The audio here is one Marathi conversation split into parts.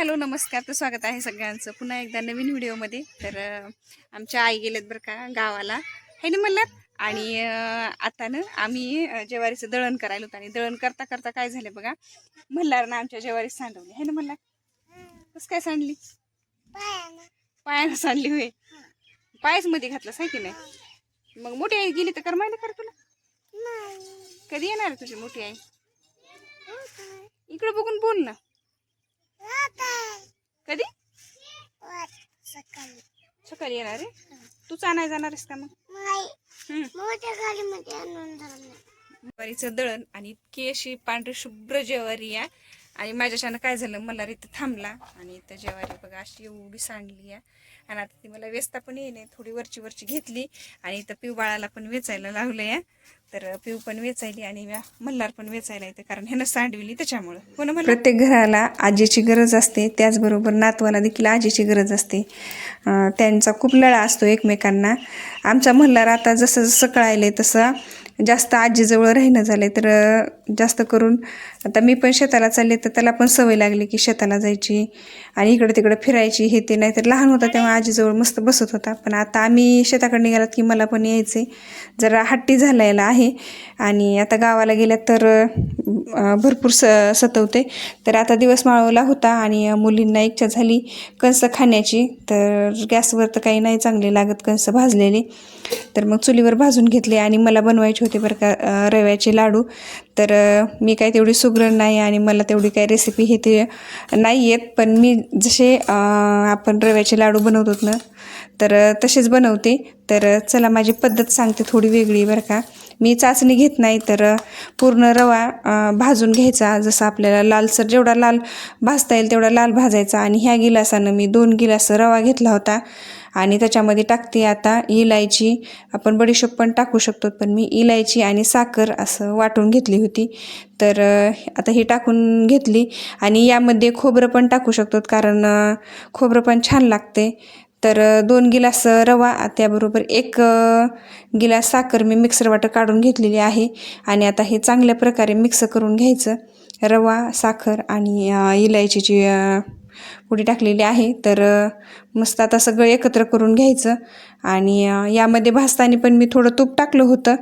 हॅलो नमस्कार. तर स्वागत आहे सगळ्यांचं. पुन्हा एकदा नवीन व्हिडिओमध्ये. तर आमच्या आई गेलेत बरं का गावाला. हे ना म्हणलात आणि आता ना आम्ही ज्वारीचं दळण करायला होतं. आणि दळण करता करता काय झालं बघा? मल्हार ना आमच्या ज्वारी सांडवली. हे ना म्हणला कसं काय सांडली? पायानं. सांडली होय. पायच मध्ये घातलं आहे की नाही? मग मोठी आई गेली तर कर माहिती कर तुला. कधी येणार तुझी मोठी आई? इकडे बघून बोल ना. कधी? सकाळी. सकाळी येणार आहे? तूच आणाय जाणार आहेस का मग? ज्वारीचं दळण आणि इतकी अशी पांढरी शुभ्र ज्वारी आहे. आणि माझ्याच्यानं काय झालं मला इथं थांबला आणि इथं ज्वारी बघा अशी एवढी सांडली आहे. आणि आता ती मला वेचता पण येणे थोडी वरची वरची घेतली. आणि इथं पिऊ बाळाला पण वेचायला लावलं आहे तर पिऊ पण वेचायली आणि मल्हार पण वेचायला येते कारण ह्यानं सांडविली त्याच्यामुळं. हो प्रत्येक घराला आजीची गरज असते त्याचबरोबर नातवाला देखील आजीची गरज असते. त्यांचा खूप लळा असतो एकमेकांना. आमचा मल्हार आता जसं जसं कळायले तसं जास्त आजीजवळ राहिनं झाले तर जास्त करून आता मी पण शेताला चालले तर त्याला पण सवय लागली की शेताला जायची आणि इकडे तिकडे फिरायची हे ते नाही तर लहान होता तेव्हा आजीजवळ मस्त बसत होता. पण आता आम्ही शेताकडे निघालात की मला पण यायचे जरा हट्टी झालेला आहे आणि आता गावाला गेल्यात तर भरपूर स सतवते. तर आता दिवस माळवला होता आणि मुलींना इच्छा झाली कंस खाण्याची. तर गॅसवर तर काही नाही चांगले लागत कंस भाजलेले. तर मग चुलीवर भाजून घेतले आणि मला बनवायचे होते बरं का रव्याचे लाडू. तर मी काय तेवढी सुग्रण नाही आणि मला तेवढी काही रेसिपी हे ते नाही आहेत पण मी जसे आपण रव्याचे लाडू बनवतो ना तर तसेच बनवते. तर चला माझी पद्धत सांगते थोडी वेगळी बरं का. मी चाचणी घेत नाही तर पूर्ण रवा भाजून घ्यायचा. जसं आपल्याला लालसर जेवढा लाल भाजता येईल तेवढा लाल भाजायचा. आणि ह्या गिलासानं मी दोन गिलास रवा घेतला होता. आणि त्याच्यामध्ये टाकते आता इलायची. आपण बडीशोप पण टाकू शकतो पण मी इलायची आणि साखर असं वाटून घेतली होती. तर आता ही टाकून घेतली. आणि यामध्ये खोबरं पण टाकू शकतो कारण खोबरं पण छान लागते. तर दोन गिलास रवा त्याबरोबर एक गिलास साखर मी मिक्सर वाटर काढून घेतलेली आहे आणि आता हे चांगल्या प्रकारे मिक्स करून घ्यायचं. रवा साखर आणि इलायचीची पुढे टाकलेली आहे. तर मस्त आता सगळं एकत्र करून घ्यायचं. आणि यामध्ये भाजताना पण मी थोडं तूप टाकलं होतं.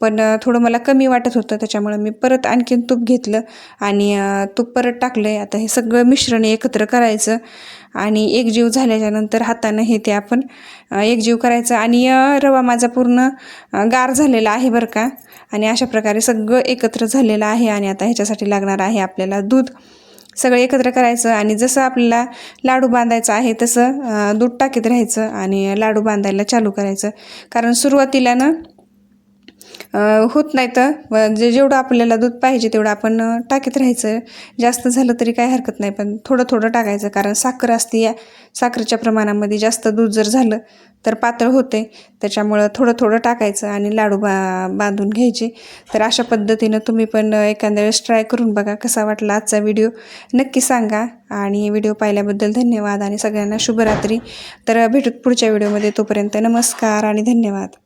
पण थोडं मला कमी वाटत होतं. त्याच्यामुळं मी परत आणखीन तूप घेतलं. आणि तूप परत टाकलं आहे आता हे सगळं मिश्रण एकत्र करायचं. आणि एकजीव झाल्याच्यानंतर हातानं हे ते आपण एकजीव करायचं. आणि रवा माझा पूर्ण गार झालेला आहे बरं का. आणि अशा प्रकारे सगळं एकत्र झालेलं आहे. आणि आता ह्याच्यासाठी लागणार आहे आपल्याला दूध. सगळं एकत्र करायचं आणि जसं आपल्याला लाडू बांधायचं आहे तसं दूध टाकीत राहायचं आणि लाडू बांधायला चालू करायचं. कारण सुरुवातीला ना होत नाही तर जे जेवढं आपल्याला दूध पाहिजे तेवढं आपण टाकीत राहायचं. जास्त झालं तरी काही हरकत नाही पण थोडं थोडं टाकायचं. कारण साखर असते या साखरेच्या प्रमाणामध्ये जास्त दूध जर झालं तर पातळ होते. त्याच्यामुळं थोडं थोडं टाकायचं आणि लाडू बा बांधून घ्यायचे. तर अशा पद्धतीनं तुम्ही पण एखाद्या वेळेस ट्राय करून बघा कसा वाटला आजचा व्हिडिओ. नक्की सांगा. आणि व्हिडिओ पाहिल्याबद्दल धन्यवाद आणि सगळ्यांना शुभरात्री. तर भेटूत पुढच्या व्हिडिओमध्ये. तोपर्यंत नमस्कार आणि धन्यवाद.